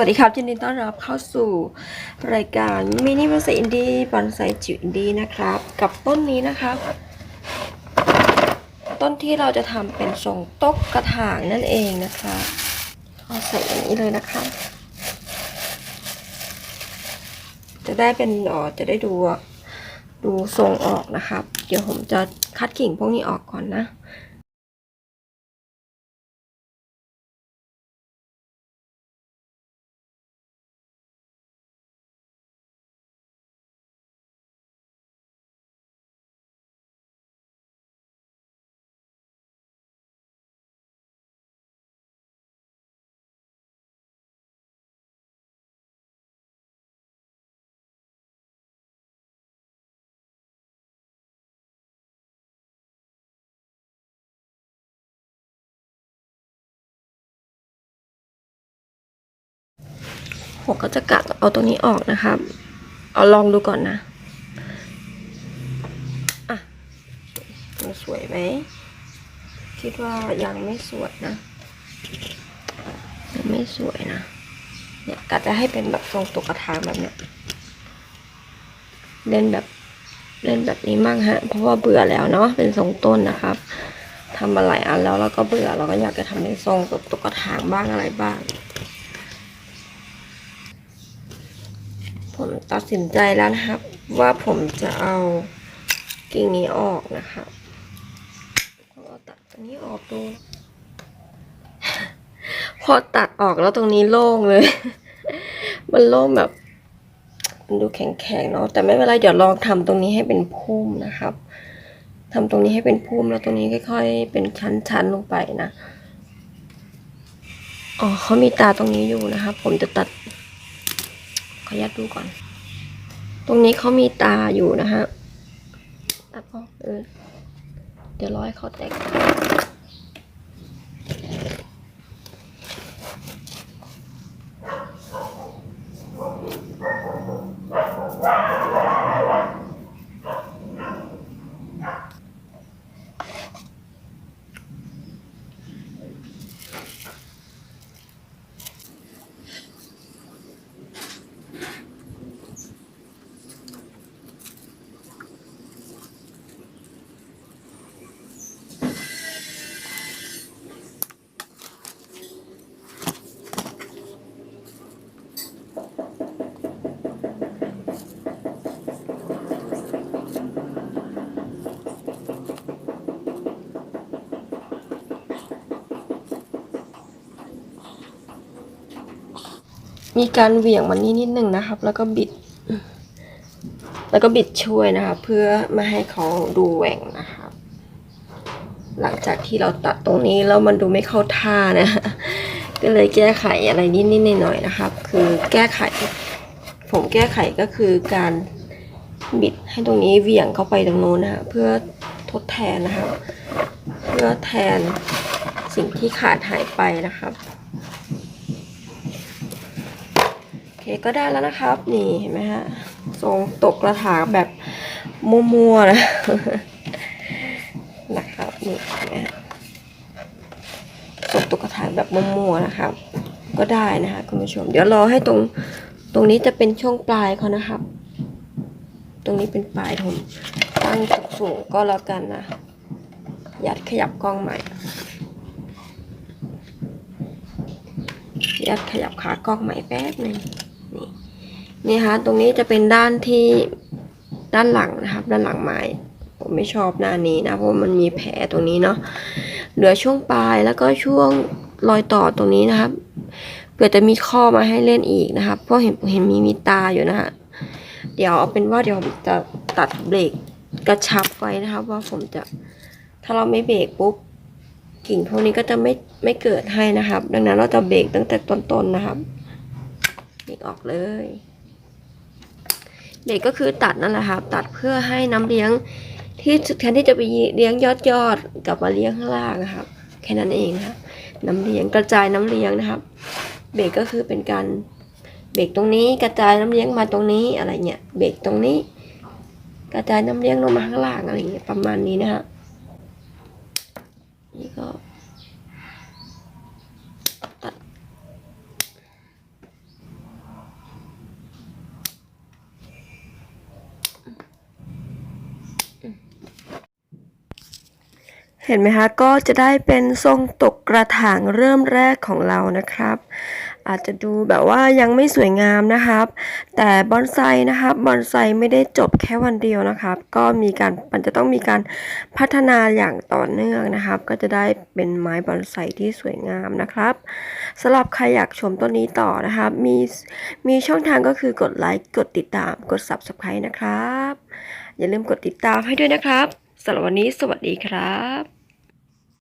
วัสดีครับยินดีต้อนรับเข้าสู่รายการมินิมัสอินดี้บอนไซจิ๋วอินดี้นะครับ กับต้นนี้นะครับ ต้นที่เราจะทำเป็นทรงตกกระถางนั่นเองนะคะเอาใส่อย่างนี้เลยนะคะ จะได้เป็นอ๋อจะได้ดูดูทรงออกนะครับ เดี๋ยวผมจะคัดกิ่งพวกนี้ออกก่อนนะ ผมก็จะกัดเอาตัวนี้ออกนะครับ เอาลองดูก่อนนะ อะมันสวยไหม คิดว่ายังไม่สวยนะ ยังไม่สวยนะ เนี่ยกัดจะให้เป็นแบบทรงตุกกระถางแบบเนี้ย เล่นแบบเล่นแบบนี้มั่งฮะ เพราะว่าเบื่อแล้วเนาะ เป็นทรงต้นนะครับทำมาหลายอันแล้วเราก็เบื่อเราก็อยากจะทำเป็นทรงตุกกระถางบ้างอะไรบ้าง ผมตัดสินใจแล้วนะครับ ว่าผมจะเอากิ่งนี้ออกนะครับผมเอาตัดตัวนี้ออกดู พอตัดออกแล้วตรงนี้โล่งเลย มันโล่งแบบมันดูแข็งๆเนาะแต่ไม่เป็นไรเดี๋ยวลองทำตรงนี้ให้เป็นพุ่มนะครับทำตรงนี้ให้เป็นพุ่มแล้วตรงนี้ค่อยๆเป็นชั้นๆลงไปนะอ๋อเขามีตาตรงนี้อยู่นะครับ ผมจะตัด ขออนุญาตดูก่อน ตรงนี้เขามีตาอยู่นะฮะ ตัดออกเออเดี๋ยวรอให้เขาแตก มีการเหวี่ยงมันนี้นิดหนึ่งนะครับ แล้วก็บิด แล้วก็บิดช่วยนะคะ เพื่อไม่ให้เขาดูแหว่งนะครับ หลังจากที่เราตัดตรงนี้แล้วมันดูไม่เข้าท่านะ ก็เลยแก้ไขอะไรนิดๆหน่อยๆนะครับ คือแก้ไข ผมแก้ไขก็คือการบิดให้ตรงนี้เหวี่ยงเข้าไปตรงโน้นนะฮะเพื่อทดแทนนะครับเพื่อแทนสิ่งที่ขาดหายไปนะครับ โอเคก็ได้แล้วนะครับ นี่เห็นไหมฮะทรงตกกระถางแบบมัวๆนะนะครับนี่เห็นไหมฮะทรงตกกระถางแบบมัวๆนะครับ ก็ได้นะคะคุณผู้ชม เดี๋ยวรอให้ตรงตรงนี้จะเป็นช่วงปลายเขานะครับ ตรงนี้เป็นปลายผมตั้งสูงๆก็แล้วกันนะยัดขยับกล้องใหม่ยัดขยับขากล้องใหม่แป๊บหนึ่ง นี่ฮะตรงนี้จะเป็นด้านที่ด้านหลังนะครับ ด้านหลังไม้ผมไม่ชอบหน้านี้นะเพราะมันมีแผลตรงนี้เนาะเหลือช่วงปลายแล้วก็ช่วงรอยต่อตรงนี้นะครับเผื่อจะมีข้อมาให้เล่นอีกนะครับเพราะเห็นเห็นมีมีตาอยู่นะฮะเดี๋ยวเอาเป็นว่าเดี๋ยวผมจะตัดเบรกกระชับไว้นะครับ ว่าผมจะถ้าเราไม่เบรกปุ๊บกิ่งพวกนี้ก็จะไม่ไม่เกิดให้นะครับ ดังนั้นเราจะเบรกตั้งแต่ต้นๆนะครับเบรกออกเลย เบรกก็คือตัดนั่นแหละครับ ตัดเพื่อให้น้ำเลี้ยงที่แทนที่จะไปเลี้ยงยอดยอดกลับมาเลี้ยงข้างล่างนะครับ แค่นั้นเองนะครับน้ำเลี้ยงกระจายน้ำเลี้ยงนะครับ เบรกก็คือเป็นการเบรกตรงนี้กระจายน้ำเลี้ยงมาตรงนี้อะไรเงี้ยเบรกตรงนี้ กระจายน้ำเลี้ยงลงมาข้างล่างอะไรเงี้ยประมาณนี้นะฮะนี่ก็ เห็นไหมคะ ก็จะได้เป็นทรงตกกระถางเริ่มแรกของเรานะครับ อาจจะดูแบบว่ายังไม่สวยงามนะครับ แต่บอนไซนะครับบอนไซไม่ได้จบแค่วันเดียวนะครับ ก็มีการมันจะต้องมีการพัฒนาอย่างต่อเนื่องนะครับ ก็จะได้เป็นไม้บอนไซที่สวยงามนะครับสำหรับใครอยากชมต้นนี้ต่อนะครับ มีมีช่องทางก็คือกดไลค์กดติดตามกด subscribe นะครับ อย่าลืมกดติดตามให้ด้วยนะครับสำหรับวันนี้สวัสดีครับ